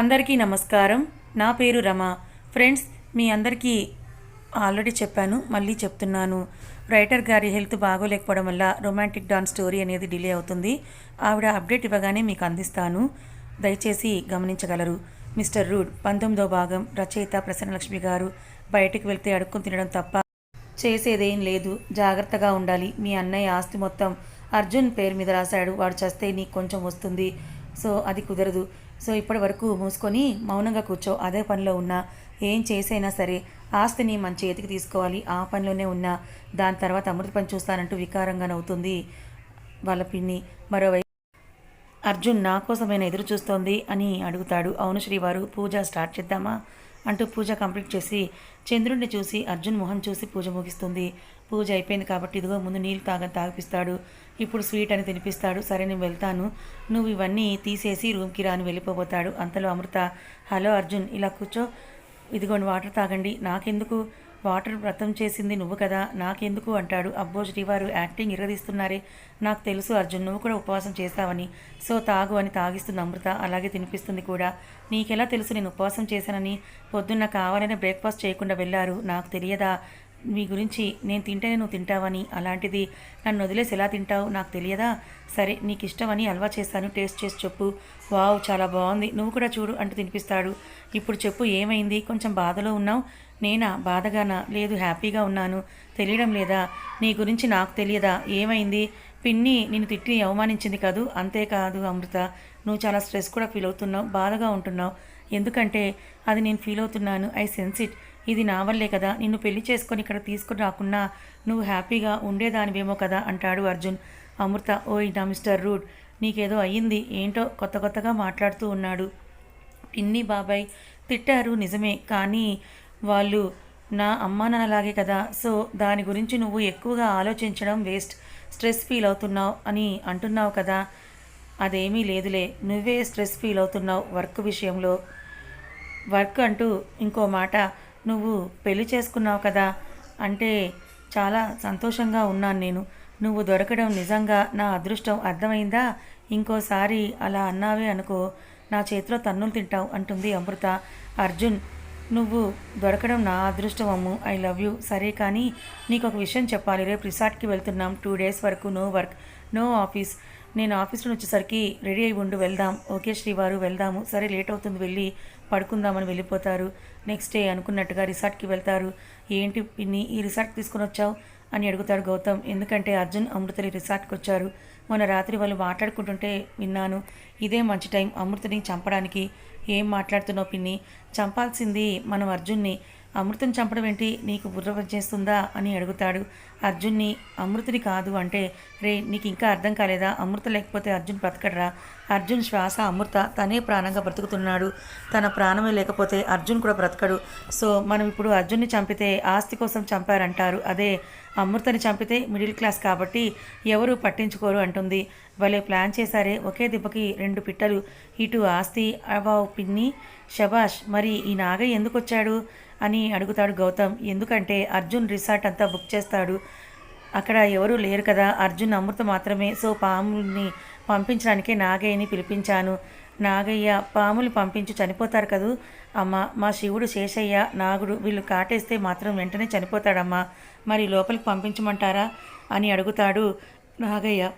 అందరికీ నమస్కారం. నా పేరు రమ. ఫ్రెండ్స్ మీ అందరికీ ఆల్రెడీ చెప్పాను మళ్ళీ చెప్తున్నాను. రైటర్ గారి హెల్త్ బాగోలేకపోవడం వల్ల రొమాంటిక్ డాన్స్ స్టోరీ అనేది డిలే అవుతుంది. ఆవిడ అప్డేట్ ఇవ్వగానే మీకు అందిస్తాను. దయచేసి గమనించగలరు. మిస్టర్ రూడ్ పంతొమ్మిదో భాగం రచయిత ప్రసన్నలక్ష్మి గారు బయటికి వెళ్తే అడుక్కుని తినడం తప్ప చేసేదేం లేదు. జాగ్రత్తగా ఉండాలి. మీ అన్నయ్య ఆస్తి మొత్తం అర్జున్ పేరు మీద రాశాడు. వాడు చస్తే నీకు కొంచెం వస్తుంది. సో అది కుదరదు. సో ఇప్పటి వరకు మూసుకొని మౌనంగా కూర్చో. అదే పనిలో ఉన్నా. ఏం చేసైనా సరే ఆస్తిని మన చేతికి తీసుకోవాలి. ఆ పనిలోనే ఉన్నా. దాని తర్వాత అమృత పని చూస్తానంటూ వికారంగా నవ్వుతుంది వాళ్ళ పిన్ని. మరోవైపు అర్జున్ నా కోసమైనా ఎదురు చూస్తోంది అని అడుగుతాడు. అవును శ్రీవారు పూజ స్టార్ట్ చేద్దామా? అంటూ పూజ కంప్లీట్ చేసి చంద్రుడిని చూసి అర్జున్ మొహం చూసి పూజ ముగిస్తుంది. పూజ అయిపోయింది కాబట్టి ఇదిగో ముందు నీళ్ళు తాగ తాగిపిస్తాడు. ఇప్పుడు స్వీట్ అని తినిపిస్తాడు. సరే నేను వెళ్తాను. నువ్వు ఇవన్నీ తీసేసి రూమ్కి రాని వెళ్ళిపోబోతాడు. అంతలో అమృత హలో అర్జున్ ఇలా కూర్చో. ఇదిగోండి వాటర్ తాగండి. నాకెందుకు? వాటర్ వ్రతం చేసింది నువ్వు కదా. నాకెందుకు? అంటాడు. అబ్బో శ్రీవారు యాక్టింగ్ ఇరగదీస్తున్నారే. నాకు తెలుసు అర్జున్ నువ్వు కూడా ఉపవాసం చేస్తావని. సో తాగు అని తాగిస్తుంది అమృత అలాగే తినిపిస్తుంది కూడా. నీకెలా తెలుసు నేను ఉపవాసం చేశానని? పొద్దున్న కావాలని బ్రేక్ఫాస్ట్ చేయకుండా వెళ్ళారు. నాకు తెలియదా? మీ గురించి నేను తింటేనే నువ్వు తింటావని అలాంటిది నన్ను వదిలేసి ఎలా తింటావు నాకు తెలియదా? సరే నీకు ఇష్టమని అల్వా చేస్తాను టేస్ట్ చేసి చెప్పు. వావ్ చాలా బాగుంది. నువ్వు కూడా చూడు అంటూ తినిపిస్తాడు. ఇప్పుడు చెప్పు ఏమైంది? కొంచెం బాధలో ఉన్నావు? నేనా? బాధగానా? లేదు హ్యాపీగా ఉన్నాను. తెలియడం లేదా? నీ గురించి నాకు తెలియదా? ఏమైంది? పిన్ని నేను తిట్టి అవమానించింది కాదు? అంతేకాదు అమృత. నువ్వు చాలా స్ట్రెస్ కూడా ఫీల్ అవుతున్నావు బాధగా ఉంటున్నావు. ఎందుకంటే అది నేను ఫీల్ అవుతున్నాను. I sense it. ఇది నా వల్లే కదా నిన్ను పెళ్ళి చేసుకొని ఇక్కడ తీసుకుని రాకున్నా నువ్వు హ్యాపీగా ఉండేదానివేమో కదా అంటాడు అర్జున్. అమృత ఓయ్ నా మిస్టర్ రూడ్ నీకేదో అయ్యింది ఏంటో కొత్త కొత్తగా మాట్లాడుతూ ఉన్నాడు. పిన్ని బాబాయ్ తిట్టారు నిజమే కానీ వాళ్ళు నా అమ్మా నాన్నలాగే కదా సో దాని గురించి నువ్వు ఎక్కువగా ఆలోచించడం వేస్ట్ స్ట్రెస్ ఫీల్ అవుతున్నావు అని అంటున్నావు కదా. అదేమీ లేదులే నువ్వే స్ట్రెస్ ఫీల్ అవుతున్నావు వర్క్ విషయంలో. వర్క్ అంటూ ఇంకో మాట నువ్వు పెళ్ళి చేసుకున్నావు కదా అంటే చాలా సంతోషంగా ఉన్నాను నేను. నువ్వు దొరకడం నిజంగా నా అదృష్టం అర్థమైందా? ఇంకోసారి అలా అన్నావే అనుకో. నా చేతిలో తన్నులు తింటావు అంటుంది అమృత. అర్జున్ నువ్వు దొరకడం నా అదృష్టం అమ్ము. I love you. సరే కానీ నీకు ఒక విషయం చెప్పాలి. రేపు రిసార్ట్కి వెళ్తున్నాం. టూ డేస్ వరకు నో వర్క్ నో ఆఫీస్. నేను ఆఫీస్లో వచ్చేసరికి రెడీ అయి ఉండు వెళ్దాం. ఓకే శ్రీవారు వెళ్దాము. సరే లేట్ అవుతుంది వెళ్ళి పడుకుందామని వెళ్ళిపోతారు. నెక్స్ట్ డే అనుకున్నట్టుగా రిసార్ట్కి వెళ్తారు. ఏంటి పిన్ని ఈ రిసార్ట్ తీసుకొని వచ్చావు? అని అడుగుతాడు గౌతమ్. ఎందుకంటే అర్జున్ అమృతని రిసార్ట్కి వచ్చారు. మొన్న రాత్రి వాళ్ళు మాట్లాడుకుంటుంటే విన్నాను. ఇదే మంచి టైం అమృతని చంపడానికి. ఏం మాట్లాడుతున్నావు పిన్ని? చంపాల్సింది మనం అర్జున్ని. అమృతం చంపడం ఏంటి? నీకు బుర్ర చేస్తుందా? అని అడుగుతాడు. అర్జున్ని అమృతుని కాదు అంటే రే నీకు ఇంకా అర్థం కాలేదా? అమృత లేకపోతే అర్జున్ బ్రతకడరా? అర్జున్ శ్వాస అమృత తనే ప్రాణంగా బ్రతుకుతున్నాడు. తన ప్రాణమే లేకపోతే అర్జున్ కూడా బ్రతకడు. సో మనం ఇప్పుడు అర్జున్ని చంపితే ఆస్తి కోసం చంపారంటారు. అదే అమృతని చంపితే మిడిల్ క్లాస్ కాబట్టి ఎవరు పట్టించుకోరు అంటుంది. భలే ప్లాన్ చేశారే. ఒకే దెబ్బకి రెండు పిట్టలు. ఇటు ఆస్తి అబావు పిన్ని శబాష్ మరి ఈ నాగయ్య ఎందుకు వచ్చాడు అని అడుగుతాడు గౌతమ్. ఎందుకంటే అర్జున్ రిసార్ట్ అంతా బుక్ చేస్తాడు. అక్కడ ఎవరూ లేరు కదా. అర్జున్ అమృత మాత్రమే. సో పాముల్ని పంపించడానికే నాగయ్యని పిలిపించాను. నాగయ్య పాములు పంపించి చనిపోతారు కదూ? అమ్మ మా శివుడు శేషయ్య నాగుడు వీళ్ళు కాటేస్తే మాత్రం వెంటనే చనిపోతాడమ్మా. మరి లోపలికి పంపించమంటారా? అని అడుగుతాడు నాగయ్య.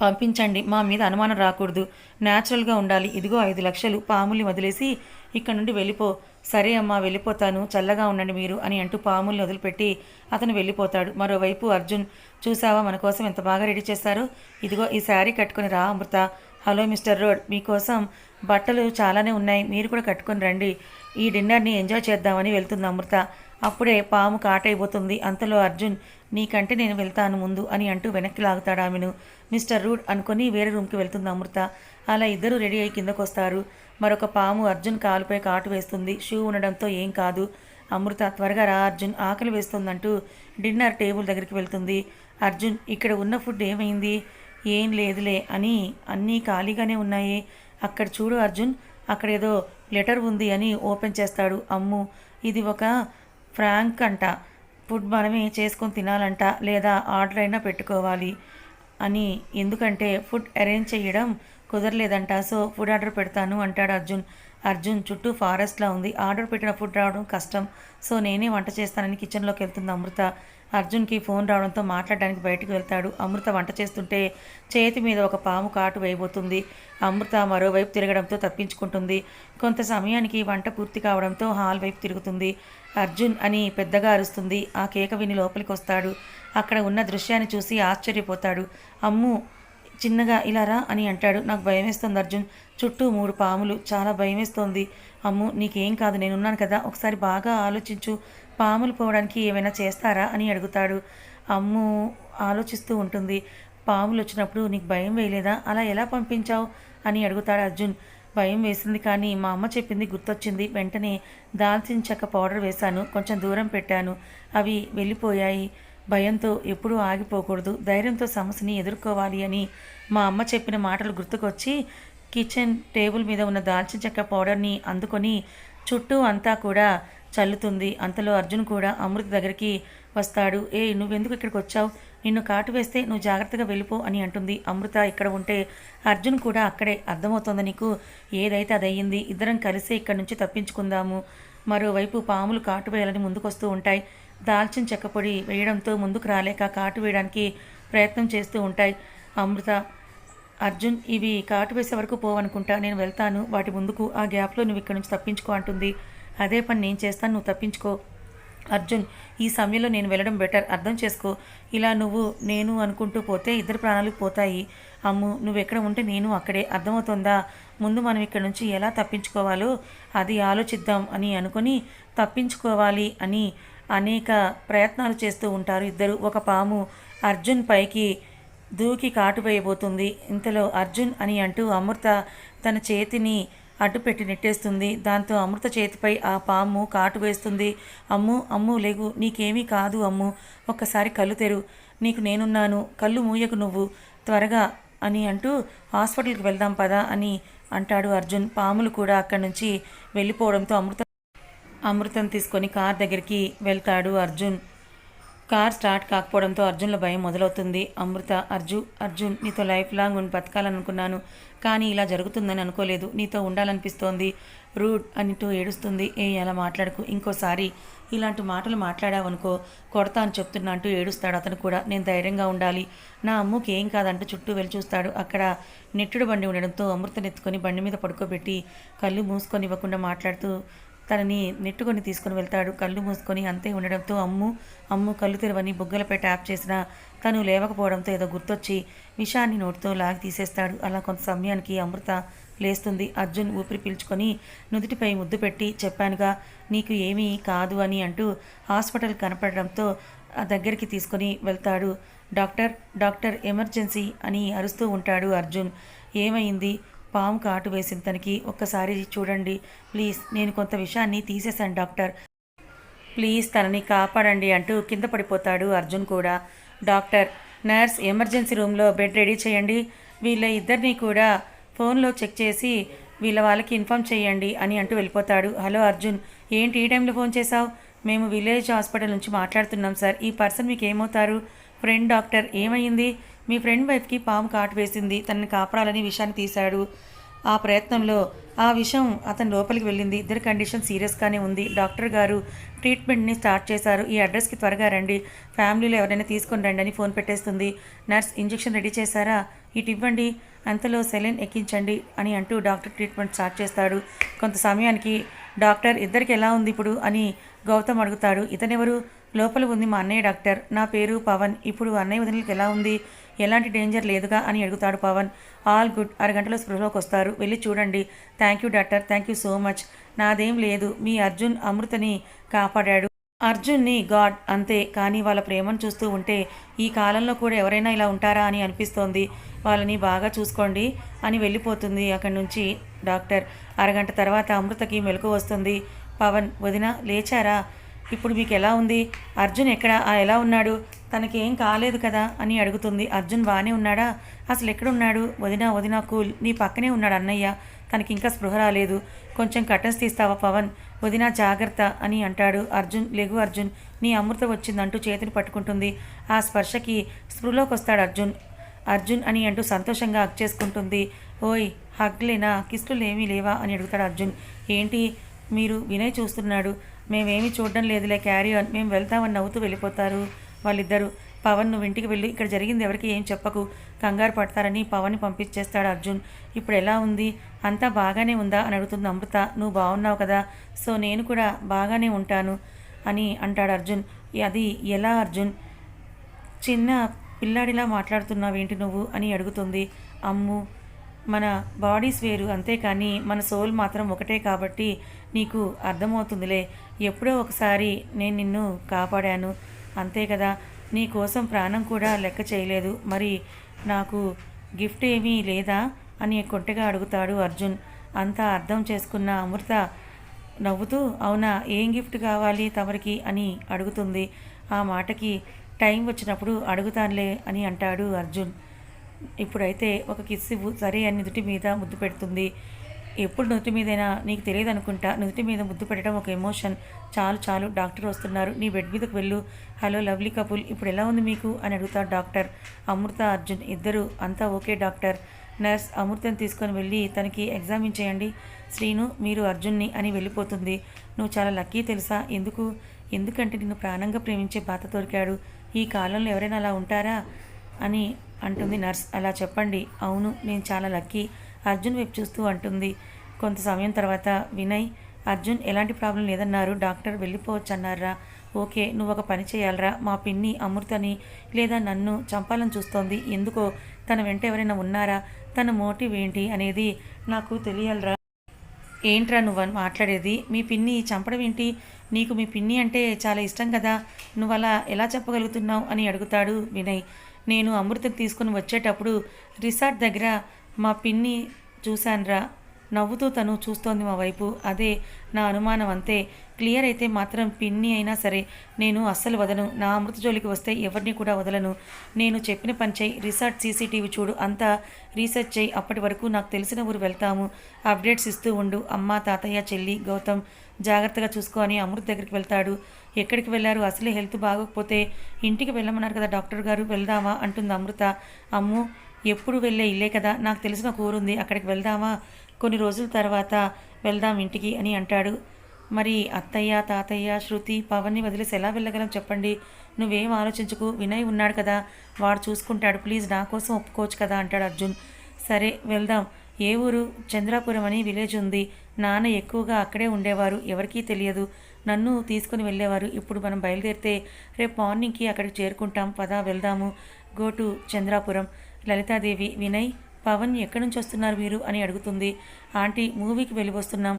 పంపించండి. మా మీద అనుమానం రాకూడదు. న్యాచురల్గా ఉండాలి. ఇదిగో ఐదు లక్షలు. పాముల్ని వదిలేసి ఇక్కడ నుండి వెళ్ళిపో. సరే అమ్మా వెళ్ళిపోతాను చల్లగా ఉండండి మీరు అని అంటూ పాముల్ని వదిలిపెట్టి అతను వెళ్ళిపోతాడు. మరోవైపు అర్జున్ చూసావా మన కోసం ఎంత బాగా రెడీ చేశారు? ఇదిగో ఈ శారీ కట్టుకుని రా అమృత. హలో మిస్టర్ రోడ్ మీకోసం బట్టలు చాలానే ఉన్నాయి మీరు కూడా కట్టుకొని రండి. ఈ డిన్నర్ని ఎంజాయ్ చేద్దామని వెళ్తుంది అమృత. అప్పుడే పాము కాటైపోతుంది. అంతలో అర్జున్ నీకంటే నేను వెళ్తాను ముందు అని అంటూ వెనక్కి లాగుతాడు ఆమెను. మిస్టర్ రూడ్ అనుకొని వేరే రూమ్కి వెళ్తుంది అమృత. అలా ఇద్దరు రెడీ అయ్యి కిందకు వస్తారు మరొక పాము అర్జున్ కాలుపై కాటు వేస్తుంది. షూ ఉండడంతో ఏం కాదు. అమృత త్వరగా రా అర్జున్ ఆకలి వేస్తుందంటూ డిన్నర్ టేబుల్ దగ్గరికి వెళ్తుంది. అర్జున్ ఇక్కడ ఉన్న ఫుడ్ ఏమైంది? ఏం లేదులే అని అన్నీ ఖాళీగానే ఉన్నాయి. అక్కడ చూడు అర్జున్ అక్కడ ఏదో లెటర్ ఉంది అని ఓపెన్ చేస్తాడు. అమ్ము ఇది ఒక ఫ్రాంక్ అంట. ఫుడ్ మనమే చేసుకొని తినాలంట లేదా ఆర్డర్ అయినా పెట్టుకోవాలి అని. ఎందుకంటే ఫుడ్ అరేంజ్ చేయడం కుదరలేదంట. సో ఫుడ్ ఆర్డర్ పెడతాను అంటాడు అర్జున్. అర్జున్ చుట్టూ ఫారెస్ట్లా ఉంది. ఆర్డర్ పెట్టిన ఫుడ్ రావడం కష్టం. సో నేనే వంట చేస్తానని కిచెన్లోకి వెళ్తుంది అమృత. అర్జున్కి ఫోన్ రావడంతో మాట్లాడడానికి బయటకు వెళ్తాడు. అమృత వంట చేస్తుంటే చేతి మీద ఒక పాము కాటు వేయబోతుంది. అమృత మరోవైపు తిరగడంతో తప్పించుకుంటుంది. కొంత సమయానికి వంట పూర్తి కావడంతో హాల్ వైపు తిరుగుతుంది. అర్జున్ అని పెద్దగా అరుస్తుంది. ఆ కేక విని లోపలికి వస్తాడు అక్కడ ఉన్న దృశ్యాన్ని చూసి ఆశ్చర్యపోతాడు. అమ్ము చిన్నగా ఇలా రా అని అంటాడు. నాకు భయం వేస్తుంది అర్జున్. చుట్టూ మూడు పాములు. చాలా భయం వేస్తోంది అమ్ము నీకేం కాదు. నేనున్నాను కదా. ఒకసారి బాగా ఆలోచించు. పాములు పోవడానికి ఏమైనా చేస్తారా అని అడుగుతాడు. అమ్ము ఆలోచిస్తూ ఉంటుంది. పాములు వచ్చినప్పుడు నీకు భయం వేయలేదా? అలా ఎలా పంపించావు? అని అడుగుతాడు అర్జున్. భయం వేసింది కానీ మా అమ్మ చెప్పింది గుర్తొచ్చింది. వెంటనే దాల్చిన చెక్క పౌడర్ వేశాను. కొంచెం దూరం పెట్టాను. అవి వెళ్ళిపోయాయి. భయంతో ఎప్పుడూ ఆగిపోకూడదు. ధైర్యంతో సమస్యని ఎదుర్కోవాలి అని మా అమ్మ చెప్పిన మాటలు గుర్తుకొచ్చి కిచెన్ టేబుల్ మీద ఉన్న దాల్చిన చెక్క పౌడర్ని అందుకొని చుట్టూ అంతా కూడా చల్లుతుంది. అంతలో అర్జున్ కూడా అమృత దగ్గరికి వస్తాడు. ఏ నువ్వెందుకు ఇక్కడికి వచ్చావు? నిన్ను కాటు వేస్తే నువ్వు జాగ్రత్తగా వెళ్ళిపో అని అంటుంది. అమృత ఇక్కడ ఉంటే అర్జున్ కూడా అక్కడే. అర్థమవుతోంది నీకు? ఏదైతే అది అయ్యింది ఇద్దరం కలిసి ఇక్కడి నుంచి తప్పించుకుందాము. మరోవైపు పాములు కాటు వేయాలని ముందుకొస్తూ ఉంటాయి. దాల్చిన చెక్క పొడి వేయడంతో ముందుకు రాలేక కాటు వేయడానికి ప్రయత్నం చేస్తూ ఉంటాయి. అమృత అర్జున్ ఇవి కాటు వేసే వరకు పోవనుకుంటా నేను వెళ్తాను. వాటి ముందుకు ఆ గ్యాప్లో నువ్వు ఇక్కడి నుంచి తప్పించుకో అంటుంది. అదే పని నేను చేస్తాను నువ్వు తప్పించుకో. అర్జున్ ఈ సమయంలో నేను వెళ్ళడం బెటర్ అర్థం చేసుకో. ఇలా నువ్వు నేను అనుకుంటూ పోతే ఇద్దరు ప్రాణాలు పోతాయి. అమ్ము నువ్వు ఎక్కడ ఉంటే నేను అక్కడే. అర్థమవుతుందా? ముందు మనం ఇక్కడ నుంచి ఎలా తప్పించుకోవాలో అది ఆలోచిద్దాం అని అనుకుని తప్పించుకోవాలి అని అనేక ప్రయత్నాలు చేస్తూ ఉంటారు. ఇద్దరు ఒక పాము అర్జున్ పైకి దూకి కాటు వేయబోతుంది ఇంతలో అర్జున్ అని అంటూ అమృత తన చేతిని అడ్డుపెట్టి నెట్టేస్తుంది. దాంతో అమృత చేతిపై ఆ పాము కాటు వేస్తుంది. అమ్ము అమ్ము లేగు నీకేమీ కాదు అమ్ము. ఒక్కసారి కళ్ళు తెరు. నీకు నేనున్నాను. కళ్ళు మూయకు నువ్వు. త్వరగా అని అంటూ హాస్పిటల్కి వెళ్దాం పదా అని అంటాడు అర్జున్. పాములు కూడా అక్కడి నుంచి వెళ్ళిపోవడంతో అమృత అమృతం తీసుకొని కార్ దగ్గరికి వెళ్తాడు అర్జున్. కార్ స్టార్ట్ కాకపోవడంతో అర్జున్ల భయం మొదలవుతుంది. అమృత అర్జు అర్జున్ నీతో లైఫ్ లాంగ్ ఉండి బతకాలనుకున్నాను కానీ ఇలా జరుగుతుందని అనుకోలేదు. నీతో ఉండాలనిపిస్తోంది. రూడ్ అనిటూ ఏడుస్తుంది. ఏ అలా మాట్లాడకు. ఇంకోసారి ఇలాంటి మాటలు మాట్లాడావనుకో కొడతా అని చెప్తున్నా అంటూ ఏడుస్తాడు అతను కూడా. నేను ధైర్యంగా ఉండాలి. నా అమ్ముకి ఏం కాదంటూ చుట్టూ వెళ్ళి చూస్తాడు. అక్కడ నెట్టుడు బండి ఉండడంతో అమృతనెత్తుకొని బండి మీద పడుకోబెట్టి కళ్ళు మూసుకొని ఇవ్వకుండా మాట్లాడుతూ తనని నెట్టుకొని తీసుకుని వెళ్తాడు. కళ్ళు మూసుకొని అంతే ఉండడంతో అమ్ము అమ్ము కళ్ళు తెరవని బుగ్గలపై ట్యాప్ చేసినా తను లేవకపోవడంతో ఏదో గుర్తొచ్చి విషాన్ని నోటితో లాగి తీసేస్తాడు. అలా కొంత సమయానికి అమృత లేస్తుంది. అర్జున్ ఊపిరి పీల్చుకొని నుదుటిపై ముద్దు పెట్టి చెప్పానుగా నీకు ఏమీ కాదు అని అంటూ హాస్పిటల్ కనపడడంతో ఆ దగ్గరికి తీసుకొని వెళ్తాడు. డాక్టర్ డాక్టర్ ఎమర్జెన్సీ అని అరుస్తూ ఉంటాడు అర్జున్. ఏమైంది? పాము కాటు వేసిన తనకి. ఒక్కసారి చూడండి. ప్లీజ్ నేను కొంత విషయాన్ని తీసేశాను డాక్టర్. ప్లీజ్ తనని కాపాడండి అంటూ కింద పడిపోతాడు అర్జున్ కూడా. డాక్టర్ నర్స్ ఎమర్జెన్సీ రూమ్లో బెడ్ రెడీ చేయండి. వీళ్ళ ఇద్దరిని కూడా ఫోన్లో చెక్ చేసి వీళ్ళ వాళ్ళకి ఇన్ఫామ్ చేయండి అని అంటూ వెళ్ళిపోతాడు. హలో అర్జున్ ఏంటి ఈ టైంలో ఫోన్ చేశావు? మేము విలేజ్ హాస్పిటల్ నుంచి మాట్లాడుతున్నాం సార్. ఈ పర్సన్ మీకు ఏమవుతారు? ఫ్రెండ్ డాక్టర్ ఏమైంది? మీ ఫ్రెండ్ వైఫ్కి పాము కాటు వేసింది. తనని కాపాడాలని విషయాన్ని తీశాడు. ఆ ప్రయత్నంలో ఆ విషయం అతని లోపలికి వెళ్ళింది. ఇద్దరి కండిషన్ సీరియస్గానే ఉంది. డాక్టర్ గారు ట్రీట్మెంట్ని స్టార్ట్ చేశారు. ఈ అడ్రస్కి త్వరగా రండి. ఫ్యామిలీలో ఎవరైనా తీసుకొని రండి అని ఫోన్ పెట్టేస్తుంది. నర్స్ ఇంజెక్షన్ రెడీ చేశారా? ఇటు ఇవ్వండి. అంతలో సెలైన్ ఎక్కించండి అని అంటూ డాక్టర్ ట్రీట్మెంట్ స్టార్ట్ చేస్తాడు. కొంత సమయానికి డాక్టర్ ఇద్దరికి ఎలా ఉంది ఇప్పుడు? అని గౌతమ్ అడుగుతాడు. ఇతనెవరు? లోపల ఉంది మా అన్నయ్య డాక్టర్. నా పేరు పవన్. ఇప్పుడు అన్నయ్య వదినలకు ఎలా ఉంది? ఎలాంటి డేంజర్ లేదుగా అని అడుగుతాడు పవన్. All good. అరగంటలో స్పృహలోకి వస్తారు. వెళ్ళి చూడండి. Thank you doctor. Thank you so much. నాదేం లేదు. మీ అర్జున్ అమృతని కాపాడాడు. అర్జున్ని గాడ్ అంతే. కానీ వాళ్ళ ప్రేమను చూస్తూ ఉంటే ఈ కాలంలో కూడా ఎవరైనా ఇలా ఉంటారా అని అనిపిస్తోంది. వాళ్ళని బాగా చూసుకోండి అని వెళ్ళిపోతుంది అక్కడి నుంచి డాక్టర్. అరగంట తర్వాత అమృతకి మెలకు వస్తుంది. పవన్ వదిన లేచారా? ఇప్పుడు మీకు ఎలా ఉంది? అర్జున్ ఎక్కడ? ఆ ఎలా ఉన్నాడు? తనకి ఏం కాలేదు కదా అని అడుగుతుంది. అర్జున్ బాగానే ఉన్నాడా? అసలు ఎక్కడున్నాడు? వదినా వదినా కూల్. నీ పక్కనే ఉన్నాడు అన్నయ్య. తనకి ఇంకా స్పృహ రాలేదు. కొంచెం కటన్స్ తీస్తావా పవన్? వదినా జాగ్రత్త అని అంటాడు. అర్జున్ లెగు అర్జున్ నీ అమృత వచ్చిందంటూ చేతిని పట్టుకుంటుంది. ఆ స్పర్శకి స్పృహలోకి వస్తాడు అర్జున్. అర్జున్ అని అంటూ సంతోషంగా హక్ చేసుకుంటుంది. ఓయ్ హగ్లేనా? కిస్టులు ఏమీ లేవా? అని అడుగుతాడు అర్జున్. ఏంటి? మీరు వినయ్ చూస్తున్నాడు. మేమేమీ చూడడం లేదులే క్యారీ ఆన్. మేము వెళ్తామని నవ్వుతూ వెళ్ళిపోతారు వాళ్ళిద్దరూ. పవన్ నువ్వు ఇంటికి వెళ్ళి ఇక్కడ జరిగింది ఎవరికి ఏం చెప్పకు. కంగారు పడతారని పవన్ని పంపించేస్తాడు అర్జున్. ఇప్పుడు ఎలా ఉంది? అంతా బాగానే ఉందా? అని అడుగుతుంది అమృత. నువ్వు బాగున్నావు కదా? సో నేను కూడా బాగానే ఉంటాను అని అంటాడు అర్జున్. అది ఎలా అర్జున్? చిన్న పిల్లాడిలా మాట్లాడుతున్నావు ఏంటి నువ్వు? అని అడుగుతుంది. అమ్ము మన బాడీస్ వేరు అంతేకాని మన సోల్ మాత్రం ఒకటే కాబట్టి నీకు అర్థమవుతుందిలే. ఎప్పుడో ఒకసారి నేను నిన్ను కాపాడాను. అంతే కదా. నీ కోసం ప్రాణం కూడా లెక్క చేయలేదు. మరి నాకు గిఫ్ట్ ఏమీ లేదా? అని కొంటగా అడుగుతాడు అర్జున్. అంతా అర్థం చేసుకున్న అమృత నవ్వుతూ అవునా ఏం గిఫ్ట్ కావాలి తమరికి? అని అడుగుతుంది. ఆ మాటకి టైం వచ్చినప్పుడు అడుగుతానులే అని అంటాడు అర్జున్. ఇప్పుడైతే ఒక కిస్ ఇవ్వు. సరే అని నుదుటి మీద ముద్దు పెడుతుంది. ఎప్పుడు నుతి మీదైనా నీకు తెలియదు అనుకుంటా నుతి మీద ముద్దు పెట్టడం ఒక ఎమోషన్. చాలు చాలు డాక్టర్ వస్తున్నారు. నీ బెడ్ మీదకు వెళ్ళు. హలో లవ్లీ కపుల్ ఇప్పుడు ఎలా ఉంది మీకు? అని అడుగుతాడు డాక్టర్. అమృత అర్జున్ ఇద్దరు అంతా ఓకే డాక్టర్. నర్స్ అమృతని తీసుకొని వెళ్ళి తనకి ఎగ్జామిన్ చేయండి శ్రీను మీరు అర్జున్ని అని వెళ్ళిపోతుంది. నువ్వు చాలా లక్కీ తెలుసా? ఎందుకు? ఎందుకంటే నిన్ను ప్రాణంగా ప్రేమించే బాధ దొరికాడు ఈ కాలంలో ఎవరైనా అలా ఉంటారా? అని అంటుంది నర్స్. అలా చెప్పండి. అవును నేను చాలా లక్కీ. అర్జున్ వైపు చూస్తూ అంటుంది. కొంత సమయం తర్వాత వినయ్ అర్జున్ ఎలాంటి ప్రాబ్లం లేదన్నారు. డాక్టర్ వెళ్ళిపోవచ్చు అన్నారా ఓకే నువ్వు ఒక పని చేయాలరా. మా పిన్ని అమృతని లేదా నన్ను చంపాలని చూస్తోంది. ఎందుకో? తన వెంట ఎవరైనా ఉన్నారా? తన మోటివ్ ఏంటి అనేది నాకు తెలియాలరా. ఏంట్రా నువ్వు అని మాట్లాడేది? మీ పిన్ని చంపడం ఏంటి? నీకు మీ పిన్ని అంటే చాలా ఇష్టం కదా. నువ్వు అలా ఎలా చెప్పగలుగుతున్నావు? అని అడుగుతాడు వినయ్. నేను అమృతం తీసుకుని వచ్చేటప్పుడు రిసార్ట్ దగ్గర మా పిన్ని చూశానురా. నవ్వుతూ తను చూస్తోంది మా వైపు. అదే నా అనుమానం అంతే. క్లియర్ అయితే మాత్రం పిన్ని అయినా సరే నేను అస్సలు వదలను. నా అమృత జోలికి వస్తే ఎవరిని కూడా వదలను. నేను చెప్పిన పని చేయి రిసార్ట్ సీసీటీవీ చూడు. అంతా రీసెర్చ్ చేయి అప్పటి వరకు నాకు తెలిసిన ఊరు వెళ్తాము. అప్డేట్స్ ఇస్తూ ఉండు. అమ్మ తాతయ్య చెల్లి గౌతమ్ జాగ్రత్తగా చూసుకో అని అమృత్ దగ్గరికి వెళ్తాడు. ఎక్కడికి వెళ్ళారు? అసలే హెల్త్ బాగోకపోతే ఇంటికి వెళ్ళమన్నారు కదా డాక్టర్ గారు. వెళ్దామా? అంటుంది అమృత. అమ్ము ఎప్పుడు వెళ్ళే ఇల్లే కదా? నాకు తెలిసిన కూరుంది అక్కడికి వెళ్దామా? కొన్ని రోజుల తర్వాత వెళ్దాం ఇంటికి అని అంటాడు. మరి అత్తయ్య తాతయ్య శృతి పవన్ని వదిలేసి ఎలా వెళ్ళగలం చెప్పండి? నువ్వేం ఆలోచించుకు. వినయ్ ఉన్నాడు కదా. వాడు చూసుకుంటాడు. ప్లీజ్ నా కోసం ఒప్పుకోవచ్చు కదా అంటాడు అర్జున్. సరే వెళ్దాం. ఏ ఊరు? చంద్రాపురం అని విలేజ్ ఉంది. నాన్న ఎక్కువగా అక్కడే ఉండేవారు. ఎవరికీ తెలియదు. నన్ను తీసుకుని వెళ్ళేవారు. ఇప్పుడు మనం బయలుదేరితే రేపు మార్నింగ్కి అక్కడికి చేరుకుంటాం. పదా వెళ్దాము. Go to Chandrapuram. Lalitha Devi Vinay Pawan ఎక్కడి నుంచి వస్తున్నారు మీరు? అని అడుగుతుంది. ఆంటీ మూవీకి వెళ్ళి వస్తున్నాం.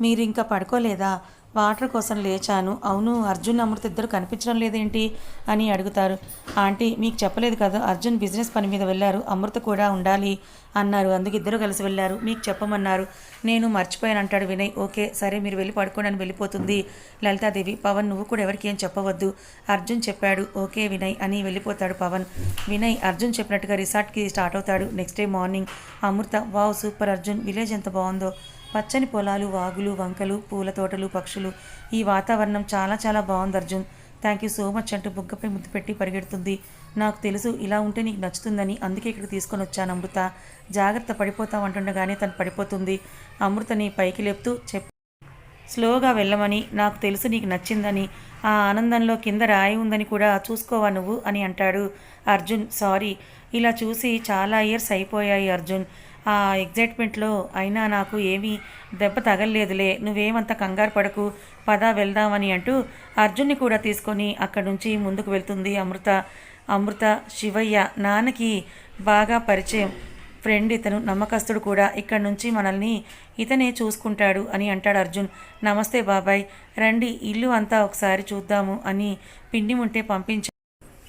మీరు ఇంకా పడుకోలేదా? వాటర్ కోసం లేచాను. అవును అర్జున్ అమృత ఇద్దరు కనిపించడం లేదేంటి అని అడుగుతారు. ఆంటీ మీకు చెప్పలేదు కదా అర్జున్ బిజినెస్ పని మీద వెళ్ళారు అమృత కూడా ఉండాలి అన్నారు. అందుకు ఇద్దరు కలిసి వెళ్ళారు. మీకు చెప్పమన్నారు. నేను మర్చిపోయాను అంటాడు వినయ్. ఓకే సరే మీరు వెళ్ళి పడుకోండి అని వెళ్ళిపోతుంది లలితాదేవి. పవన్ నువ్వు కూడా ఎవరికి ఏం చెప్పవద్దు. అర్జున్ చెప్పాడు. ఓకే వినయ్ అని వెళ్ళిపోతాడు పవన్. వినయ్ అర్జున్ చెప్పినట్టుగా రిసార్ట్కి స్టార్ట్ అవుతాడు. Next day morning Amrutha wow super Arjun. Village ఎంత బాగుందో. పచ్చని పొలాలు వాగులు వంకలు పూల తోటలు పక్షులు. ఈ వాతావరణం చాలా చాలా బాగుంది Arjun. Thank you so much అంటూ బుగ్గపై ముద్దు పెట్టి పరిగెడుతుంది. నాకు తెలుసు ఇలా ఉంటే నీకు నచ్చుతుందని అందుకే ఇక్కడికి తీసుకొని వచ్చాను అమృత. జాగ్రత్త పడిపోతావు అంటుండగానే తను పడిపోతుంది. అమృతని పైకి లేపుతూ చెప్ స్లోగా వెళ్ళమని నాకు తెలుసు నీకు నచ్చిందని. ఆ ఆనందంలో కింద రాయి ఉందని కూడా చూసుకోవా నువ్వు అని అంటాడు అర్జున్. సారీ ఇలా చూసి చాలా ఇయర్స్ అయిపోయాయి అర్జున్. ఆ ఎగ్జైట్మెంట్లో అయినా నాకు ఏమీ దెబ్బ తగలలేదులే. నువ్వేమంత కంగారు పడకు. పద వెళ్దామని అంటూ అర్జున్ని కూడా తీసుకొని అక్కడి నుంచి ముందుకు వెళ్తుంది అమృత. అమృత శివయ్య నాన్నకి బాగా పరిచయం. ఫ్రెండ్ ఇతను నమ్మకస్తుడు కూడా ఇక్కడి నుంచి మనల్ని ఇతనే చూసుకుంటాడు అని అంటాడు అర్జున్. నమస్తే బాబాయ్. రండి ఇల్లు అంతా ఒకసారి చూద్దాము అని పిండి ఉంటే పంపించ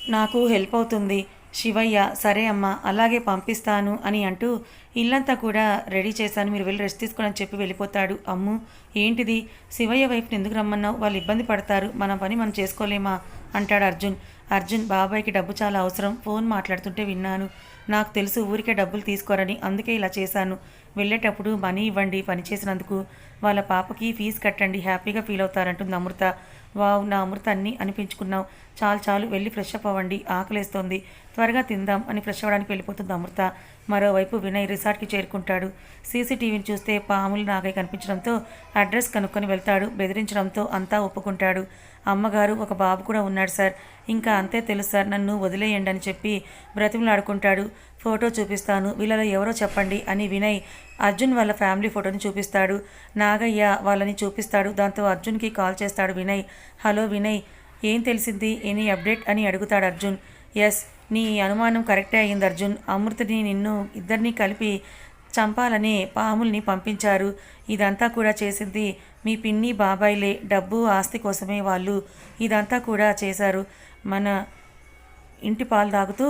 నాకు హెల్ప్ అవుతుంది. శివయ్య సరే అమ్మా అలాగే పంపిస్తాను అని అంటూ ఇల్లంతా కూడా రెడీ చేశాను. మీరు వెళ్ళి రెస్ట్ తీసుకోనని చెప్పి వెళ్ళిపోతాడు. అమ్ము ఏంటిది? శివయ్య వైపుని ఎందుకు రమ్మన్నావు? వాళ్ళు ఇబ్బంది పడతారు. మన పని మనం చేసుకోలేమా? అంటాడు అర్జున్. అర్జున్ బాబాయ్కి డబ్బు చాలా అవసరం. ఫోన్ మాట్లాడుతుంటే విన్నాను. నాకు తెలుసు ఊరికే డబ్బులు తీసుకోరని అందుకే ఇలా చేశాను. వెళ్ళేటప్పుడు మనీ ఇవ్వండి పని చేసినందుకు. వాళ్ళ పాపకి ఫీజు కట్టండి హ్యాపీగా ఫీల్ అవుతారంటుంది అమృత. వావ్ నా అమృత అన్నీ అనిపించుకున్నావు. చాలు చాలు వెళ్ళి ఫ్రెష్ అప్ అవ్వండి. ఆకలేస్తోంది. త్వరగా తిందాం అని ఫ్రెష్ అవ్వడానికి వెళ్ళిపోతుంది అమృత. మరోవైపు వినయ్ రిసార్ట్కి చేరుకుంటాడు. సీసీటీవీని చూస్తే పాములు నాగయ్య కనిపించడంతో అడ్రస్ కనుక్కొని వెళ్తాడు. బెదిరించడంతో అంతా ఒప్పుకుంటాడు. అమ్మగారు ఒక బాబు కూడా ఉన్నాడు సార్. ఇంకా అంతే తెలుసు సార్. నన్ను వదిలేయండి అని చెప్పి బ్రతిమలాడుకుంటాడు. ఫోటో చూపిస్తాను. వీళ్ళలో ఎవరో చెప్పండి అని వినయ్ అర్జున్ వాళ్ళ ఫ్యామిలీ ఫోటోని చూపిస్తాడు. నాగయ్య వాళ్ళని చూపిస్తాడు. దాంతో అర్జున్కి కాల్ చేస్తాడు వినయ్. హలో వినయ్ ఏం తెలిసింది? Any update? అని అడుగుతాడు అర్జున్. ఎస్ నీ అనుమానం కరెక్టే అయింది అర్జున్. అమృతని నిన్ను ఇద్దరిని కలిపి చంపాలని పాముల్ని పంపించారు. ఇదంతా కూడా చేసింది మీ పిన్ని బాబాయిలే. డబ్బు ఆస్తి కోసమే వాళ్ళు ఇదంతా కూడా చేశారు. మన ఇంటి పాలు తాగుతూ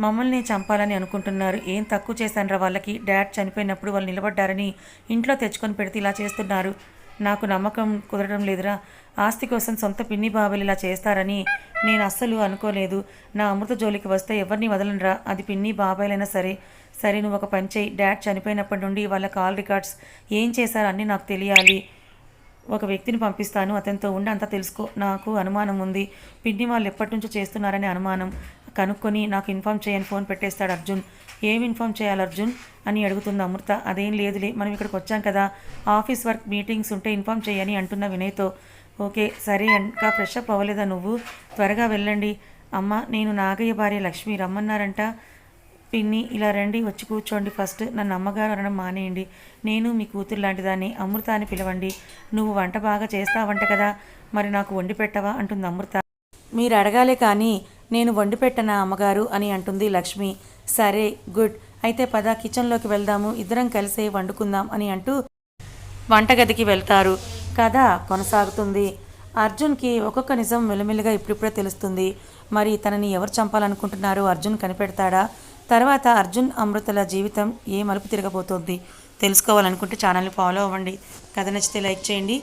మమ్మల్ని చంపాలని అనుకుంటున్నారు. ఏం తక్కువ చేశానరా వాళ్ళకి? డాడ్ చనిపోయినప్పుడు వాళ్ళు నిలబడ్డారని ఇంట్లో తెచ్చుకొని పెడితే ఇలా చేస్తున్నారు. నాకు నమ్మకం కుదరడం లేదురా. ఆస్తి కోసం సొంత పిన్ని బాబులు ఇలా చేస్తారని నేను అస్సలు అనుకోలేదు. నా అమృత జోలికి వస్తే ఎవరిని వదలనరా? అది పిన్ని బాబాయిలైనా సరే. సరే నువ్వు ఒక పని చేయి డాడ్ చనిపోయినప్పటి నుండి వాళ్ళ కాల్ రికార్డ్స్ ఏం చేశారో అన్నీ నాకు తెలియాలి. ఒక వ్యక్తిని పంపిస్తాను. అతనితో ఉండి అంతా తెలుసుకో. నాకు అనుమానం ఉంది. పిన్ని వాళ్ళు ఎప్పటి నుంచో చేస్తున్నారనే అనుమానం. కనుక్కొని నాకు ఇన్ఫామ్ చేయని ఫోన్ పెట్టేస్తాడు అర్జున్. ఏం ఇన్ఫామ్ చేయాలి అర్జున్? అని అడుగుతుంది అమృత. అదేం లేదులే మనం ఇక్కడికి వచ్చాం కదా. ఆఫీస్ వర్క్ మీటింగ్స్ ఉంటే ఇన్ఫామ్ చేయని అంటున్న వినయ్తో. ఓకే సరే ఇంకా ఫ్రెష్ అప్ అవ్వలేదా నువ్వు? త్వరగా వెళ్ళండి. అమ్మ నేను నాగయ్య భార్య లక్ష్మి రమ్మన్నారంట. పిన్ని ఇలా రండి వచ్చి కూర్చోండి ఫస్ట్. నన్ను అమ్మగారు అనడం మానేయండి. నేను మీ కూతురు లాంటిదాన్ని అమృత అని పిలవండి. నువ్వు వంట బాగా చేస్తావంట కదా. మరి నాకు వండి పెట్టవా? అంటుంది అమృత. మీరు అడగాలే కానీ నేను వండి పెట్టనా అమ్మగారు అని అంటుంది లక్ష్మి. సరే గుడ్. అయితే పద కిచెన్లోకి వెళ్దాము. ఇద్దరం కలిసే వండుకుందాం అని అంటూ వంటగదికి వెళ్తారు. కథ కొనసాగుతుంది. అర్జున్కి ఒక్కొక్క నిజం మెలిమెలిగా ఇప్పుడిప్పుడే తెలుస్తుంది. మరి తనని ఎవరు చంపాలనుకుంటున్నారు అర్జున్ కనిపెడతాడా? తర్వాత అర్జున్ అమృతల జీవితం ఏ మలుపు తిరగబోతోంది? తెలుసుకోవాలనుకుంటే ఛానల్ని ఫాలో అవ్వండి. కథ నచ్చితే లైక్ చేయండి.